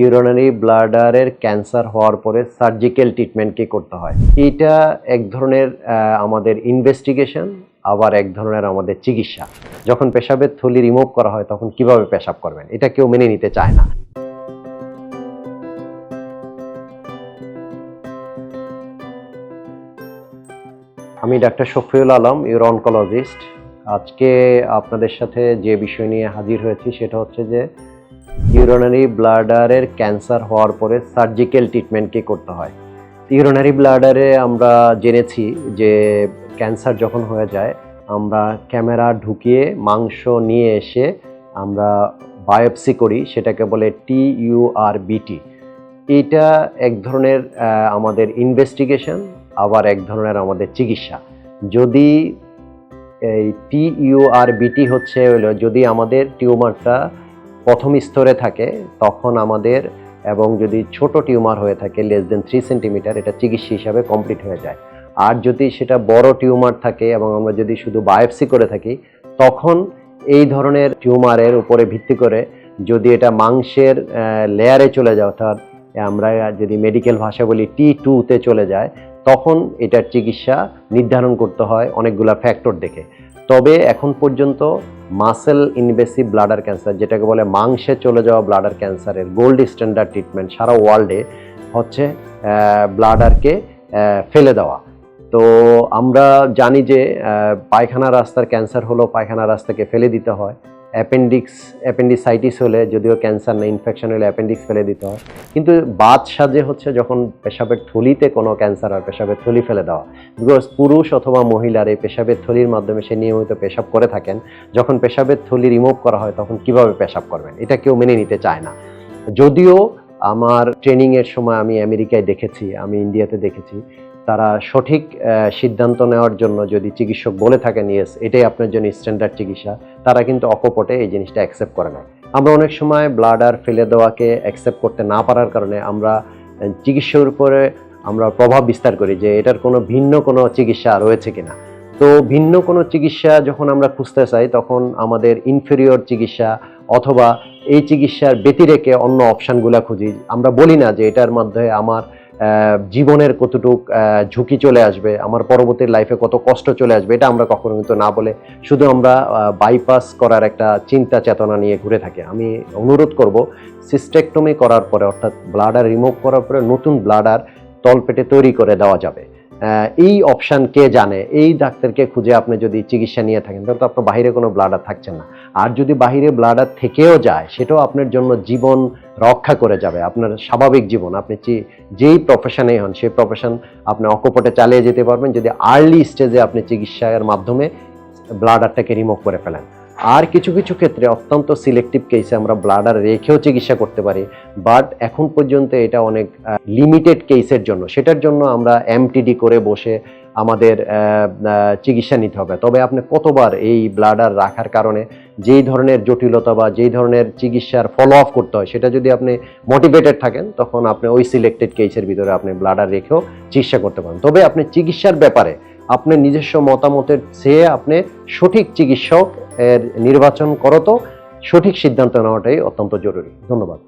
Urinary ব্লাডারের cancer হওয়ার পরে surgical treatment কি করতে হয়। এটা এক ধরনের আমাদের ইনভেস্টিগেশন আবার এক ধরনের আমাদের চিকিৎসা। যখন পেশাবের থলি রিমুভ করা হয়, তখন কীভাবে পেশাব করবেন? এটা কেউ মেনে নিতে চায় না। আমি doctor Shafiul Alam, uro oncologist. আজকে আপনাদের সাথে যে বিষয় নিয়ে হাজির হয়েছি, সেটা হচ্ছে যে ইউরোনারি ব্লাডারের ক্যান্সার হওয়ার পরে সার্জিক্যাল ট্রিটমেন্ট কি করতে হয়। ইউরোনারি ব্লাডারে আমরা জেনেছি যে ক্যান্সার যখন হয়ে যায়, আমরা ক্যামেরা ঢুকিয়ে মাংস নিয়ে এসে আমরা বায়োপসি করি, সেটাকে বলে টি বিটি এটা এক ধরনের আমাদের ইনভেস্টিগেশন আবার এক ধরনের আমাদের চিকিৎসা। যদি এই টি বিটি হচ্ছে হলো, যদি আমাদের টিউমারটা প্রথম স্তরে থাকে, তখন আমাদের এবং যদি ছোট টিউমার হয়ে থাকে লেস দেন থ্রি সেন্টিমিটার এটা চিকিৎসা হিসাবে কমপ্লিট হয়ে যায়। আর যদি সেটা বড় টিউমার থাকে এবং আমরা যদি শুধু বায়োপসি করে থাকি, তখন এই ধরনের টিউমারের উপরে ভিত্তি করে যদি এটা মাংসের লেয়ারে চলে যায়, অর্থাৎ আমরা যদি মেডিকেল ভাষা বলি টি টুতে চলে যায়, তখন এটার চিকিৎসা নির্ধারণ করতে হয় অনেকগুলা ফ্যাক্টর দেখে। তবে এখন পর্যন্ত মাসেল ইনভেসিভ ব্লাডার ক্যান্সার, যেটাকে বলে মাংসে চলে যাওয়া ব্লাডার ক্যান্সারের গোল্ড স্ট্যান্ডার্ড ট্রিটমেন্ট সারা ওয়ার্ল্ডে হচ্ছে ব্লাডারকে ফেলে দেওয়া। তো আমরা জানি যে পায়খানা রাস্তার ক্যান্সার হলো পায়খানা রাস্তাকে ফেলে দিতে হয়। অ্যাপেন্ডিক্স, অ্যাপেন্ডিসাইটিস হলে যদিও ক্যান্সার না ইনফেকশন হলে অ্যাপেন্ডিক্স ফেলে দিতে হয়। কিন্তু বাদ সাজে হচ্ছে যখন পেশাবের থলিতে কোনো ক্যান্সার হয়, পেশাবের থলি ফেলে দেওয়া। বিকজ পুরুষ অথবা মহিলার এই পেশাবের থলির মাধ্যমে সে নিয়মিত পেশাব করে থাকেন। যখন পেশাবের থলি রিমুভ করা হয়, তখন কীভাবে পেশাব করবেন? এটা কেউ মেনে নিতে চায় না। যদিও আমার ট্রেনিংয়ের সময় আমি আমেরিকায় দেখেছি, আমি ইন্ডিয়াতে দেখেছি তারা সঠিক সিদ্ধান্ত নেওয়ার জন্য যদি চিকিৎসক বলে থাকেন, ইয়েস, এটাই আপনার জন্য স্ট্যান্ডার্ড চিকিৎসা, তারা কিন্তু অকপটে এই জিনিসটা অ্যাকসেপ্ট করে না আমরা অনেক সময় ব্লাডার ফেলে দেওয়াকে অ্যাকসেপ্ট করতে না পারার কারণে আমরা চিকিৎসার উপরে আমরা প্রভাব বিস্তার করি যে এটার কোনো ভিন্ন কোনো চিকিৎসা রয়েছে কিনা। তো ভিন্ন কোনো চিকিৎসা যখন আমরা খুঁজতে চাই, তখন আমাদের ইনফেরিয়র চিকিৎসা অথবা এই চিকিৎসার ব্যতিরেকে অন্য অপশানগুলো খুঁজি। আমরা বলি না যে এটার মাধ্যমে আমার জীবনের কতটুক ঝুঁকি চলে আসবে, আমার পরবর্তী লাইফে কত কষ্ট চলে আসবে, এটা আমরা কখনো কিন্তু না বলে শুধু আমরা বাইপাস করার একটা চিন্তা চেতনা নিয়ে ঘুরে থাকি। আমি অনুরোধ করব সিস্টেকটমি করার পরে, অর্থাৎ ব্লাডার রিমুভ করার পরে নতুন ব্লাডার তলপেটে তৈরি করে দেওয়া যাবে। এই অপশান কে জানে? এই ডাক্তারকে খুঁজে আপনি যদি চিকিৎসা নিয়ে থাকেন, তাহলে তো আপনার বাইরে কোনো ব্লাডার থাকছে না। আর যদি বাইরে ব্লাডার থেকেও যায়, সেটাও আপনার জন্য জীবন রক্ষা করে যাবে, আপনার স্বাভাবিক জীবন। আপনি যেই প্রফেশনে হন, সেই প্রফেশন আপনি অকপটে চালিয়ে যেতে পারবেন যদি আর্লি স্টেজে আপনি চিকিৎসার মাধ্যমে ব্লাডারটাকে রিমুভ করে ফেলেন। আর কিছু কিছু ক্ষেত্রে অত্যন্ত সিলেক্টিভ কেসে আমরা ব্লাডার রেখেও চিকিৎসা করতে পারি বাট এখন পর্যন্ত এটা অনেক লিমিটেড কেসের জন্য। সেটার জন্য আমরা এমটিডি করে বসে আমাদের চিকিৎসা নিতে হবে। তবে আপনি কতবার এই ব্লাডার রাখার কারণে যেই ধরনের জটিলতা বা যেই ধরনের চিকিৎসার ফলো আপ করতে হয়, সেটা যদি আপনি মোটিভেটেড থাকেন, তখন আপনি ওই সিলেক্টেড কেসের ভিতরে আপনি ব্লাডার রেখেও চিকিৎসা করতে পারেন। তবে আপনি চিকিৎসার ব্যাপারে আপনি নিজস্ব মতামতের চেয়ে আপনি সঠিক চিকিৎসক এর নির্বাচন করতো সঠিক সিদ্ধান্ত নেওয়াটাই অত্যন্ত জরুরি। ধন্যবাদ।